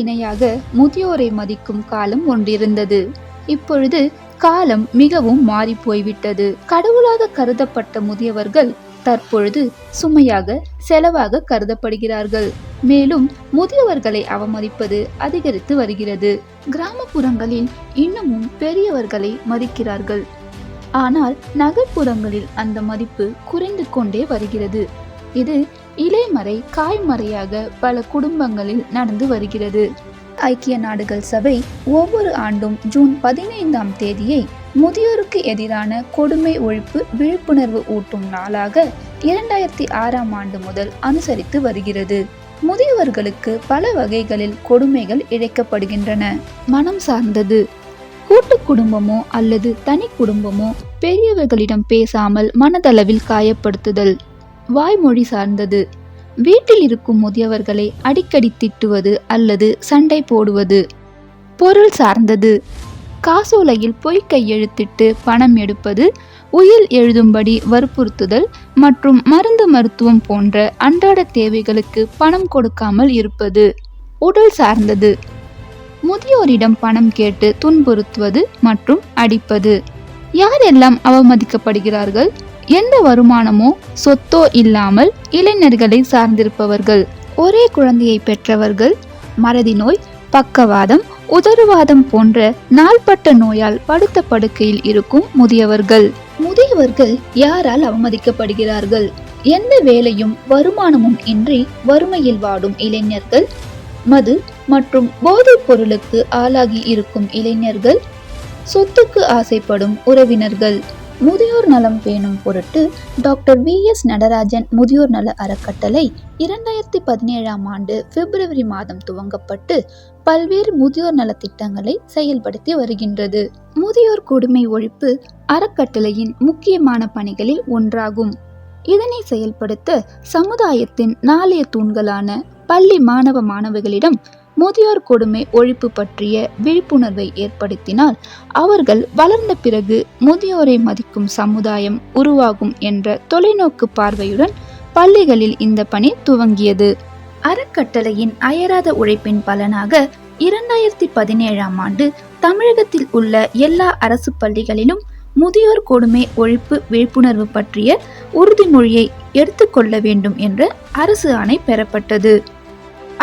இணையாக முதியோரை மதிக்கும் காலம் ஒன்றிருந்தது. இப்பொழுது காலம் மிகவும் மாறி போய்விட்டது கடவுளாக கருதப்பட்ட முதியவர்கள் தற்பொழுது சுமையாக செலவாக கருதப்படுகிறார்கள். மேலும் முதியவர்களை அவமதிப்பது அதிகரித்து வருகிறது. கிராமப்புறங்களில் இன்னமும் பெரியவர்களை மதிக்கிறார்கள். ஆனால் நகர்ப்புறங்களில் அந்த மதிப்பு குறைந்து கொண்டே வருகிறது. இது இலைமறை காய்மறையாக பல குடும்பங்களில் நடந்து வருகிறது. ஐக்கிய நாடுகள் சபை ஒவ்வொரு ஆண்டும் ஜூன் பதினைந்தாம் தேதியை முதியோருக்கு எதிரான கொடுமை ஒழிப்பு விழிப்புணர்வு ஊட்டும் நாளாக இரண்டாயிரத்தி ஆறாம் ஆண்டு முதல் அனுசரித்து வருகிறது. முதியவர்களுக்கு பல வகைகளில் கொடுமைகள் இழைக்கப்படுகின்றன. மனம் சார்ந்தது. கூட்டு குடும்பமோ அல்லது தனி குடும்பமோ பெரியவர்களிடம் பேசாமல் மனதளவில் காயப்படுத்துதல். வாய்மொழி சார்ந்தது. வீட்டில் இருக்கும் முதியவர்களை அடிக்கடி திட்டுவது அல்லது சண்டை போடுவது பொருள் சார்ந்தது. காசோலையில் பொய் கையெழுத்திட்டு பணம் எடுப்பது உயில் எழுதும்படி வற்புறுத்துதல் மற்றும் மருந்து மருத்துவம் போன்ற அன்றாட தேவைகளுக்கு பணம் கொடுக்காமல் இருப்பது உடல் சார்ந்தது. முதியோரிடம் பணம் கேட்டு துன்புறுத்துவது மற்றும் அடிப்பது. யாரெல்லாம் அவமதிக்கப்படுகிறார்கள்? எந்த வருமானமோ சொத்தோ இல்லாமல் இளைஞர்களை சார்ந்திருப்பவர்கள். ஒரே குழந்தையை பெற்றவர்கள் மறதி நோய் பக்கவாதம் உதறுவாதம் போன்ற நாள்பட்ட நோயால் படுத்த படுக்கையில் இருக்கும் முதியவர்கள். முதியவர்கள் யாரால் அவமதிக்கப்படுகிறார்கள்? எந்த வேலையும் வருமானமும் இன்றி வறுமையில் வாடும் இளைஞர்கள்? மது மற்றும் போதைப் பொருளுக்கு ஆளாகி இருக்கும் இளைஞர்கள்? சொத்துக்கு ஆசைப்படும் உறவினர்கள்? முதியோர் நலம் பேணும் பொருட்டு டாக்டர் வி எஸ் நடராஜன் முதியோர் நல அறக்கட்டளை இரண்டாயிரத்தி பதினேழாம் ஆண்டு பிப்ரவரி மாதம் துவங்கப்பட்டு பல்வேறு முதியோர் நல திட்டங்களை செயல்படுத்தி வருகின்றது. முதியோர் கொடுமை ஒழிப்பு அறக்கட்டளையின் முக்கியமான பணிகளில் ஒன்றாகும். இதனை செயல்படுத்த சமுதாயத்தின் நாளைய தூண்களான பள்ளி மாணவ மாணவிகளிடம் முதியோர் கொடுமை ஒழிப்பு பற்றிய விழிப்புணர்வை ஏற்படுத்தினால் அவர்கள் வளர்ந்த பிறகு முதியோரை மதிக்கும் சமுதாயம் உருவாகும் என்ற தொலைநோக்கு பார்வையுடன் பள்ளிகளில் இந்த பணி துவங்கியது. அறக்கட்டளையின் அயராத உழைப்பின் பலனாக இரண்டாயிரத்தி பதினேழாம் ஆண்டு தமிழகத்தில் உள்ள எல்லா அரசு பள்ளிகளிலும் முதியோர் கொடுமை ஒழிப்பு விழிப்புணர்வு பற்றிய உறுதிமொழியை எடுத்துக்கொள்ள வேண்டும் என்ற அரசு ஆணை பெறப்பட்டது.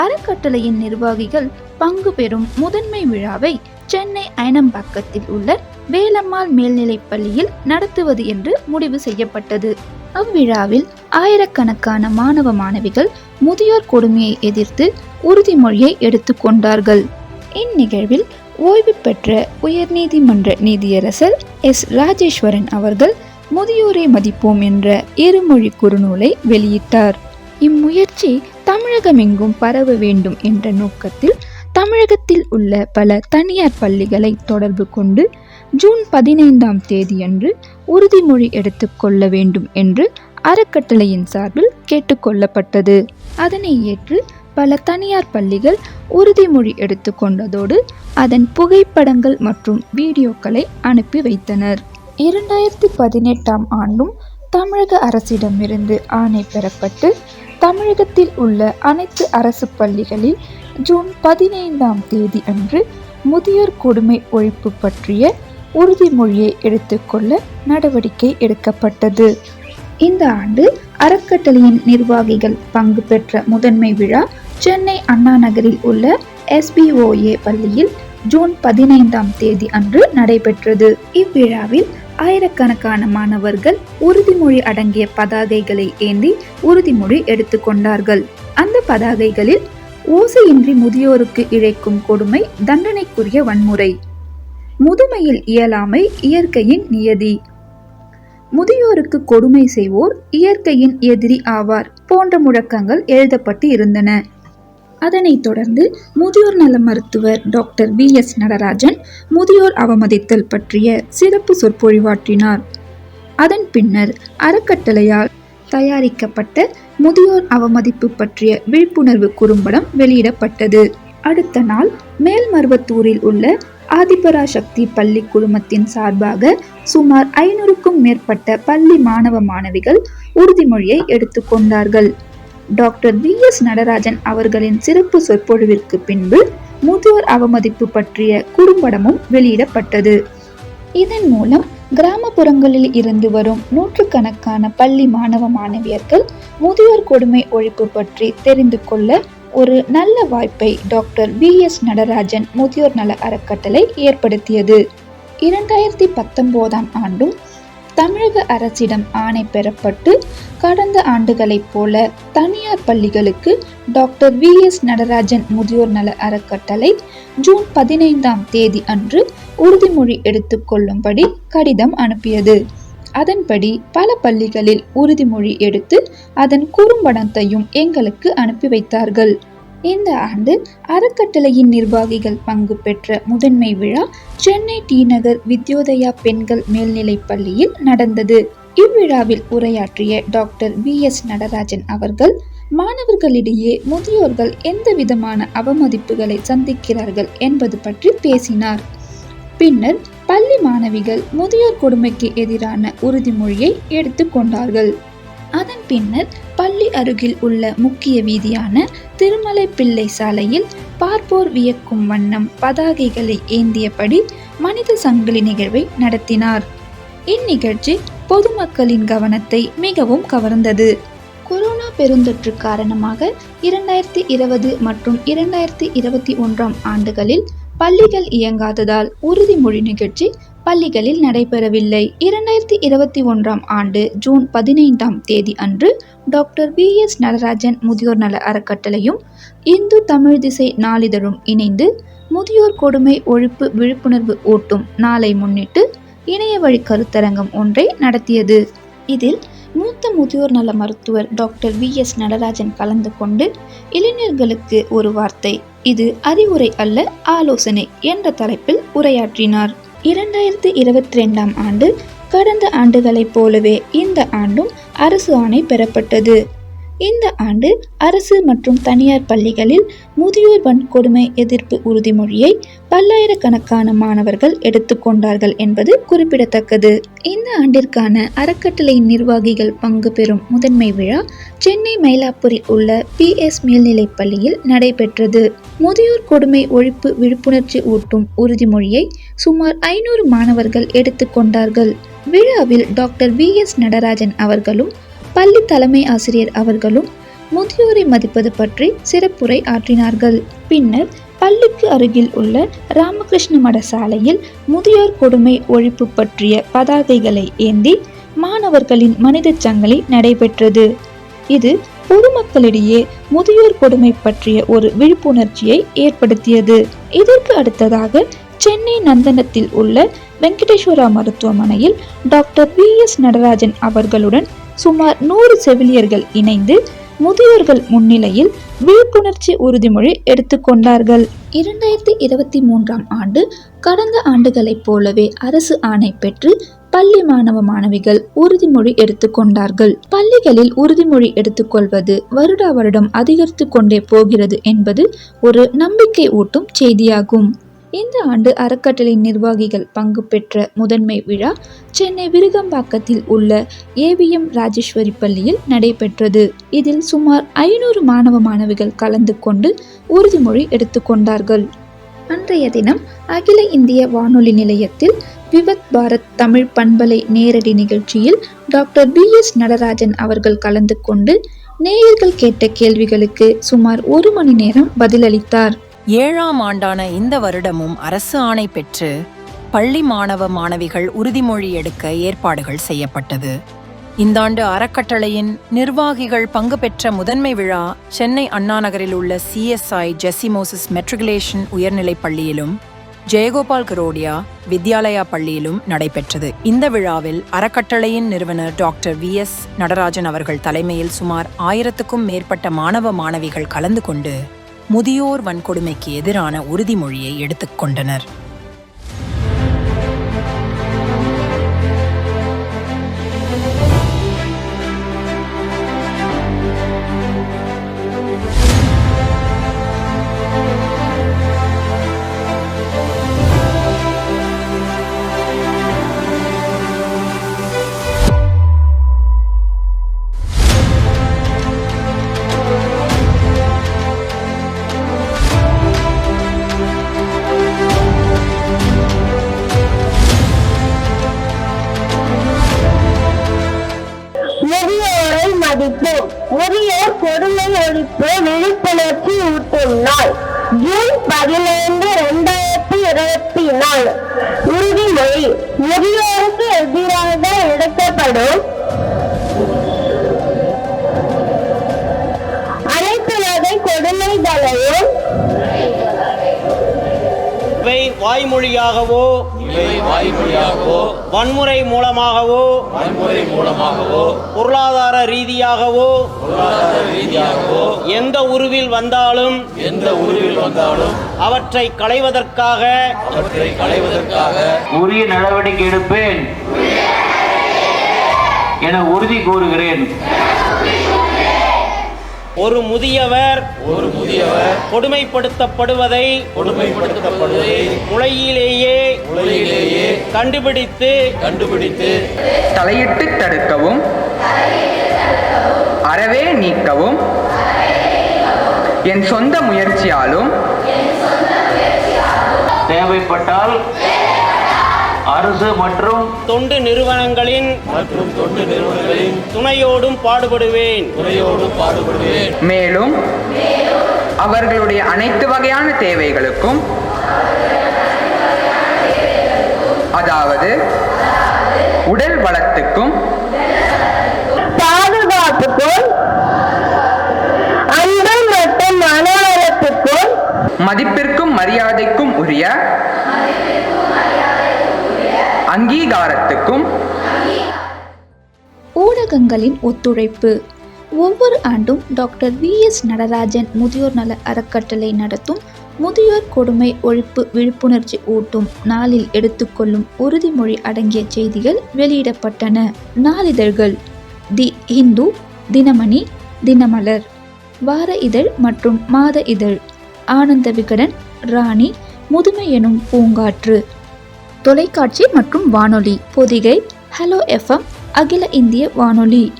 அறக்கட்டளையின் நிர்வாகிகள் பங்கு பெறும் முதன்மை விழாவை சென்னை அயனம்பாக்கத்தில் உள்ள வேலம்மாள் மேல்நிலைப் பள்ளியில் நடத்துவது என்று முடிவு செய்யப்பட்டது. அவ்விழாவில் ஆயிரக்கணக்கான மாணவ மாணவிகள் முதியோர் கொடுமையை எதிர்த்து உறுதிமொழியை எடுத்துக்கொண்டார்கள் இந்நிகழ்வில் ஓய்வு பெற்ற உயர்நீதிமன்ற நீதியரசர் எஸ். ராஜேஸ்வரன் அவர்கள் முதியோரை மதிப்போம் என்ற இருமொழி குறுநூலை வெளியிட்டார். இம்முயற்சி தமிழகமெங்கும் பரவ வேண்டும் என்ற நோக்கத்தில் தமிழகத்தில் உள்ள பல தனியார் பள்ளிகளை தொடர்பு கொண்டு ஜூன் பதினைந்தாம் தேதியன்று உறுதிமொழி எடுத்துக்கொள்ள வேண்டும் என்று அறக்கட்டளையின் சார்பில் கேட்டுக்கொள்ளப்பட்டது அதனை ஏற்று பல தனியார் பள்ளிகள் உறுதிமொழி எடுத்துக்கொண்டதோடு அதன் புகைப்படங்கள் மற்றும் வீடியோக்களை அனுப்பி வைத்தனர். இரண்டாயிரத்தி பதினெட்டாம் ஆண்டும் தமிழக அரசிடமிருந்து ஆணை பெறப்பட்டு தமிழகத்தில் உள்ள அனைத்து அரசு பள்ளிகளில் ஜூன் பதினைந்தாம் தேதி அன்று முதியோர் கொடுமை ஒழிப்பு பற்றிய உறுதிமொழியை எடுத்துக்கொள்ள நடவடிக்கை எடுக்கப்பட்டது. இந்த ஆண்டு அறக்கட்டளையின் நிர்வாகிகள் பங்கு பெற்ற முதன்மை விழா சென்னை அண்ணா நகரில் உள்ள எஸ்பிஓஏ பள்ளியில் ஜூன் பதினைந்தாம் தேதி அன்று நடைபெற்றது. இவ்விழாவில் ஆயிரக்கணக்கான மாணவர்கள் உறுதிமொழி அடங்கிய பதாகைகளை ஏந்தி உறுதிமொழி எடுத்துக்கொண்டார்கள் அந்த பதாகைகளில் ஓசையின்றி முதியோருக்கு இழைக்கும் கொடுமை தண்டனைக்குரிய வன்முறை முதுமையில் இயலாமை இயற்கையின் நியதி. முதியோருக்கு கொடுமை செய்வோர் இயற்கையின் எதிரி ஆவார் போன்ற முழக்கங்கள் எழுதப்பட்டு இருந்தன. அதனைத் தொடர்ந்து முதியோர் நல மருத்துவர் டாக்டர் வி எஸ் நடராஜன் முதியோர் அவமதித்தல் பற்றிய சிறப்பு சொற்பொழிவாற்றினார். அதன் பின்னர் அறக்கட்டளையால் தயாரிக்கப்பட்ட முதியோர் அவமதிப்பு பற்றிய விழிப்புணர்வு குறும்படம் வெளியிடப்பட்டது. அடுத்த நாள் மேல்மருவத்தூரில் உள்ள ஆதிபரா சக்தி பள்ளி குழுமத்தின் சார்பாக சுமார் ஐநூறுக்கும் மேற்பட்ட பள்ளி மாணவ மாணவிகள் உறுதிமொழியை எடுத்துக்கொண்டார்கள் டாக்டர் வி எஸ் நடராஜன் அவர்களின் சிறப்பு சொற்பொழிவிற்கு பின்பு முதியோர் அவமதிப்பு பற்றிய குறும்படமும் வெளியிடப்பட்டது. இதன் மூலம் கிராமப்புறங்களில் இருந்து வரும் நூற்றுக்கணக்கான பள்ளி மாணவ மாணவியர்கள் முதியோர் கொடுமை ஒழிப்பு பற்றி தெரிந்து கொள்ள ஒரு நல்ல வாய்ப்பை டாக்டர் வி எஸ் நடராஜன் முதியோர் நல அறக்கட்டளை ஏற்படுத்தியது. இரண்டாயிரத்தி பத்தொன்பதாம் ஆண்டும் தமிழக அரசிடம் ஆணை பெறப்பட்டு கடந்த ஆண்டுகளைப் போல தனியார் பள்ளிகளுக்கு டாக்டர் வி எஸ் நடராஜன் முதியோர் நல அறக்கட்டளை ஜூன் பதினைந்தாம் தேதி அன்று உறுதிமொழி எடுத்துக்கொள்ளும்படி கடிதம் அனுப்பியது. அதன்படி பல பள்ளிகளில் உறுதிமொழி எடுத்து அதன் குறும்படத்தையும் எங்களுக்கு அனுப்பி வைத்தார்கள். இந்த ஆண்டு அறக்கட்டளையின் நிர்வாகிகள் பங்கு பெற்ற முதன்மை விழா சென்னை டி நகர் வித்யோதயா பெண்கள் மேல்நிலைப் பள்ளியில் நடந்தது. இவ்விழாவில் உரையாற்றிய டாக்டர் வி எஸ் நடராஜன் அவர்கள் மாணவர்களிடையே முதியோர்கள் எந்த விதமான அவமதிப்புகளை சந்திக்கிறார்கள் என்பது பற்றி பேசினார். பின்னர் பள்ளி மாணவிகள் முதியோர் கொடுமைக்கு எதிரான உறுதிமொழியை எடுத்துக்கொண்டார்கள் அதன் பின்னர் பள்ளி அருகில் உள்ள முக்கிய வீதியான திருமலை பிள்ளை சாலையில் பார்ப்போர் வியக்கும் வண்ணம் பதாகைகளை ஏந்தியபடி மனித சங்கிலி நிகழ்வை நடத்தினார். இந்நிகழ்ச்சி பொதுமக்களின் கவனத்தை மிகவும் கவர்ந்தது. கொரோனா பெருந்தொற்று காரணமாக இரண்டாயிரத்தி இருபது மற்றும் இரண்டாயிரத்தி இருபத்தி ஒன்றாம் ஆண்டுகளில் பள்ளிகள் இயங்காததால் உறுதிமொழி நிகழ்ச்சி பள்ளிகளில் நடைபெறவில்லை. இரண்டாயிரத்தி இருபத்தி ஒன்றாம் ஆண்டு ஜூன் பதினைந்தாம் தேதி அன்று டாக்டர் வி எஸ் நடராஜன் முதியோர் நல அறக்கட்டளையும் இந்து தமிழ் திசை நாளிதழும் இணைந்து முதியோர் கொடுமை ஒழிப்பு விழிப்புணர்வு ஓட்டும் நாளை முன்னிட்டு இணைய வழி கருத்தரங்கம் ஒன்றை நடத்தியது. இதில் மூத்த முதியோர் நல மருத்துவர் டாக்டர் வி எஸ் நடராஜன் கலந்து கொண்டு இளைஞர்களுக்கு ஒரு வார்த்தை இது அறிவுரை அல்ல ஆலோசனை என்ற தலைப்பில் உரையாற்றினார். இரண்டாயிரத்தி இருபத்தி ரெண்டாம் ஆண்டு கடந்த ஆண்டுகளைப் போலவே இந்த ஆண்டும் அரசு ஆணை பெறப்பட்டது. இந்த ஆண்டு அரசு மற்றும் தனியார் பள்ளிகளில் முதியோர் வன்கொடுமை எதிர்ப்பு உறுதிமொழியை பல்லாயிரக்கணக்கான மாணவர்கள் எடுத்துக்கொண்டார்கள் என்பது குறிப்பிடத்தக்கது. இந்த ஆண்டிற்கான அறக்கட்டளை நிர்வாகிகள் பங்கு பெறும் முதன்மை விழா சென்னை மயிலாப்பூரில் உள்ள பி. எஸ். மேல்நிலைப் பள்ளியில் நடைபெற்றது. முதியோர் கொடுமை ஒழிப்பு விழிப்புணர்ச்சி ஊட்டும் உறுதிமொழியை சுமார் ஐநூறு மாணவர்கள் எடுத்துக்கொண்டார்கள் விழாவில் டாக்டர் வி. எஸ். நடராஜன் அவர்களும் பள்ளி தலைமை ஆசிரியர் அவர்களும் முதியோரை மதிப்பது பற்றி சிறப்புரை ஆற்றினார்கள். பின்னர் பள்ளிக்கு அருகில் உள்ள ராமகிருஷ்ண மட சாலையில் முதியோர் கொடுமை ஒழிப்பு பற்றிய பதாகைகளை ஏந்தி மாணவர்களின் மனித சங்கிலி நடைபெற்றது. இது பொதுமக்களிடையே முதியோர் கொடுமை பற்றிய ஒரு விழிப்புணர்ச்சியை ஏற்படுத்தியது. இதற்கு அடுத்ததாக சென்னை நந்தனத்தில் உள்ள வெங்கடேஸ்வரா மருத்துவமனையில் டாக்டர் பி எஸ் நடராஜன் அவர்களுடன் சுமார் நூறு செவிலியர்கள் இணைந்து முதியோர்கள் முன்னிலையில் விழிப்புணர்ச்சி உறுதிமொழி எடுத்துக்கொண்டார்கள் இரண்டாயிரத்தி இருபத்தி மூன்றாம் ஆண்டு கடந்த ஆண்டுகளைப் போலவே அரசு ஆணை பெற்று பள்ளி மாணவ மாணவிகள் உறுதிமொழி எடுத்துக்கொண்டார்கள் பள்ளிகளில் உறுதிமொழி எடுத்துக்கொள்வது வருடா வருடம் அதிகரித்து கொண்டே போகிறது என்பது ஒரு நம்பிக்கை ஊட்டும் செய்தியாகும். இந்த ஆண்டு அறக்கட்டளை நிர்வாகிகள் பங்கு பெற்ற முதன்மை விழா சென்னை விருகம்பாக்கத்தில் உள்ள ஏவிஎம் ராஜேஸ்வரி பள்ளியில் நடைபெற்றது. இதில் சுமார் ஐநூறு மாணவ மாணவிகள் கலந்து கொண்டு உறுதிமொழி எடுத்துக்கொண்டார்கள் அன்றைய தினம் அகில இந்திய வானொலி நிலையத்தில் விவத் பாரத் தமிழ் பண்பலை நேரடி நிகழ்ச்சியில் டாக்டர் பி எஸ் நடராஜன் அவர்கள் கலந்து கொண்டு நேயர்கள் கேட்ட கேள்விகளுக்கு சுமார் ஒரு மணி நேரம் பதிலளித்தார். ஏழாம் ஆண்டான இந்த வருடமும் அரசு ஆணை பெற்று பள்ளி மாணவ மாணவிகள் உறுதிமொழி எடுக்க ஏற்பாடுகள் செய்யப்பட்டது. இந்த ஆண்டு அறக்கட்டளையின் நிர்வாகிகள் பங்கு பெற்ற முதன்மை விழா சென்னை அண்ணா நகரில் உள்ள சிஎஸ்ஐ ஜெசிமோசிஸ் மெட்ரிகுலேஷன் உயர்நிலைப் பள்ளியிலும் ஜெயகோபால் கரோடியா வித்யாலயா பள்ளியிலும் நடைபெற்றது. இந்த விழாவில் அறக்கட்டளையின் நிறுவனர் டாக்டர் வி எஸ் நடராஜன் அவர்கள் தலைமையில் சுமார் ஆயிரத்துக்கும் மேற்பட்ட மாணவ மாணவிகள் கலந்து கொண்டு முதியோர் வன்கொடுமைக்கு எதிரான உறுதிமொழியை எடுத்துக்கொண்டனர் கொடுமை விழிப்புணர்ச்சி ஊட்டும் நாள் ஜூன் பதினைந்து இரண்டாயிரத்தி இருபத்தி நாலு. உறுதிமொழி முதியோருக்கு எதிராக எடுக்கப்படும் அனைத்து வகை கொடுமைகளையும் வாய்மொழியாகவோ வன்முறை மூலமாகவோ வன்முறை மூலமாகவோ பொருளாதார ரீதியாகவோ பொருளாதார ரீதியாகவோ எந்த உருவில் வந்தாலும் எந்த உருவில் வந்தாலும் அவற்றை களைவதற்காக அவற்றை களைவதற்காக உரிய நடவடிக்கை எடுப்பேன் என உறுதி கூறுகிறேன். ஒரு முதியவர் ஒரு முதியவர் கொடுமைப்படுத்தப்படுவதை கொடுமைப்படுத்தப்படுவதை முளையிலேயே உலகிலேயே கண்டுபிடித்து கண்டுபிடித்து தலையிட்டு தடுக்கவும் அறவே நீக்கவும் என் சொந்த முயற்சியாலும் தேவைப்பட்டால் அரசு மற்றும் தொண்டு நிறுவனங்களின் மற்றும் தொண்டு நிறுவனங்களின் துணையோடும் பாடுபடுவேன். துணையோடு பாடுபடுவேன். மேலும் அவர்களுடைய அனைத்து வகையான தேவைகளுக்கும் அதாவது உடல் வளத்துக்கும் பாதுகாப்புக்கும் அன்பு மற்றும் மனவளத்துக்கும் மதிப்பிற்கும் மரியாதைக்கும் உரிய அங்கீகாரத்துக்கும் ஊடகங்களின் ஒத்துழைப்பு. ஒவ்வொரு ஆண்டும் டாக்டர் வி எஸ் நடராஜன் முதியோர் நல அறக்கட்டளை நடத்தும் முதியோர் கொடுமை ஒழிப்பு விழிப்புணர்ச்சி ஊட்டும் நாளில் எடுத்துக்கொள்ளும் உறுதிமொழி அடங்கிய செய்திகள் வெளியிடப்பட்டன. நாளிதழ்கள். தி இந்து தினமணி தினமலர். வார இதழ் மற்றும் மாத இதழ். ஆனந்த விகடன் ராணி முதுமை எனும் பூங்காற்று. தொலைக்காட்சி மற்றும் வானொலி. பொதிகை ஹலோ எஃப்எம் அகில இந்திய வானொலி.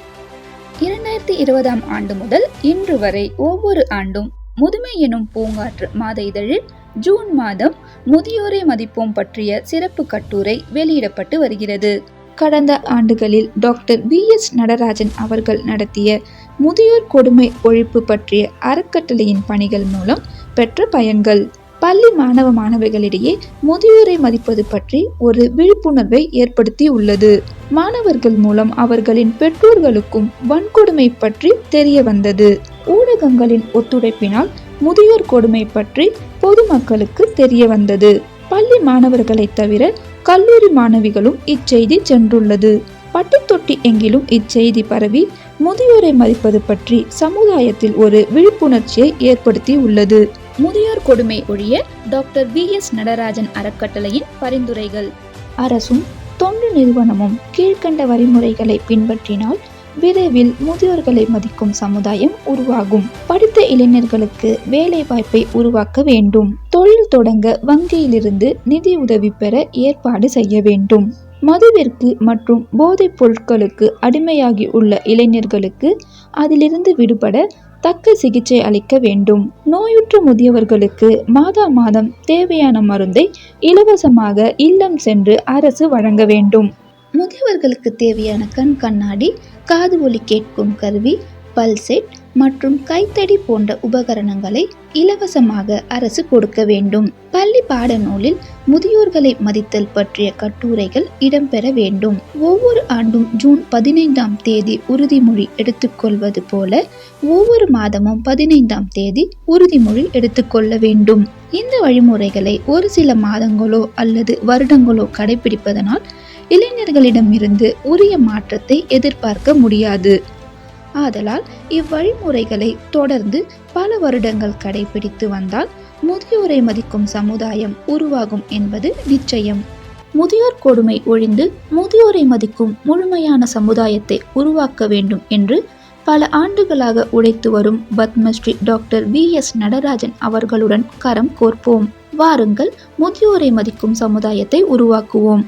இரண்டாயிரத்தி இருபதாம் ஆண்டு முதல் இன்று வரை ஒவ்வொரு ஆண்டும் முதுமை எனும் பூங்காற்று மாத இதழில் ஜூன் மாதம் முதியோரை மதிப்போம் பற்றிய சிறப்பு கட்டுரை வெளியிடப்பட்டு வருகிறது. கடந்த ஆண்டுகளில் டாக்டர் பி எஸ் நடராஜன் அவர்கள் நடத்திய முதியோர் கொடுமை ஒழிப்பு பற்றிய அறக்கட்டளையின் பணிகள் மூலம் பெற்ற பயன்கள். பள்ளி மாணவ மாணவிகளிடையே முதியோரை மதிப்பது பற்றி ஒரு விழிப்புணர்வை ஏற்படுத்தி உள்ளது. மாணவர்கள் மூலம் அவர்களின் பெற்றோர்களுக்கும் வன்கொடுமை பற்றி தெரிய வந்தது. ஊடகங்களின் ஒத்துழைப்பினால் முதியோர் கொடுமை பற்றி பொதுமக்களுக்கு தெரிய வந்தது. பள்ளி மாணவர்களை தவிர கல்லூரி மாணவிகளும் இச்செய்தி சென்றுள்ளது. பட்டுத்தொட்டி தொட்டி எங்கிலும் இச்செய்தி பரவி முதியோரை மதிப்பது பற்றி சமுதாயத்தில் ஒரு விழிப்புணர்ச்சியை ஏற்படுத்தி உள்ளது. முதியோர் கொடுமை ஒழிய டாக்டர் வி எஸ் நடராஜன் அறக்கட்டளையின் பரிந்துரைகள். அரசும் தொண்டு நிறுவனமும் கீழ்கண்ட வழிமுறைகளை பின்பற்றினால் விரைவில் முதியோர்களை மதிக்கும் சமுதாயம் உருவாகும். படித்த இளைஞர்களுக்கு வேலை வாய்ப்பை உருவாக்க வேண்டும். தொழில் தொடங்க வங்கியிலிருந்து நிதி உதவி பெற ஏற்பாடு செய்ய வேண்டும். மதுவிற்கு மற்றும் போதைப் பொருட்களுக்கு அடிமையாகி உள்ள இளைஞர்களுக்கு அதிலிருந்து விடுபட தக்க சிகிச்சை அளிக்க வேண்டும். நோயுற்ற முதியவர்களுக்கு மாதா மாதம் தேவையான மருந்தை இலவசமாக இல்லம் சென்று அரசு வழங்க வேண்டும். முதியவர்களுக்கு தேவையான கண் கண்ணாடி காது ஒலி கேட்கும் கருவி பல்செட் மற்றும் கைத்தடி போன்ற உபகரணங்களை இலவசமாக அரசு கொடுக்க வேண்டும். பள்ளி பாடநூலில் முதியோர்களை மதித்தல் பற்றிய கட்டுரைகள் இடம்பெற வேண்டும். ஒவ்வொரு ஆண்டும் ஜூன் பதினைந்தாம் தேதி உறுதிமொழி எடுத்துக்கொள்வது போல ஒவ்வொரு மாதமும் பதினைந்தாம் தேதி உறுதிமொழி எடுத்துக்கொள்ள வேண்டும். இந்த வழிமுறைகளை ஒரு சில மாதங்களோ அல்லது வருடங்களோ கடைபிடிப்பதனால் இளைஞர்களிடமிருந்து உரிய மாற்றத்தை எதிர்பார்க்க முடியாது. ஆதலால் இவ்வழிமுறைகளை தொடர்ந்து பல வருடங்கள் கடைபிடித்து வந்தால் முதியோரை மதிக்கும் சமுதாயம் உருவாகும் என்பது நிச்சயம். முதியோர் கொடுமை ஒழிந்து முதியோரை மதிக்கும் முழுமையான சமுதாயத்தை உருவாக்க வேண்டும் என்று பல ஆண்டுகளாக உழைத்து வரும் Padmashri doctor V. S. Natarajan அவர்களுடன் கரம் கோர்ப்போம். வாருங்கள் முதியோரை மதிக்கும் சமுதாயத்தை உருவாக்குவோம்.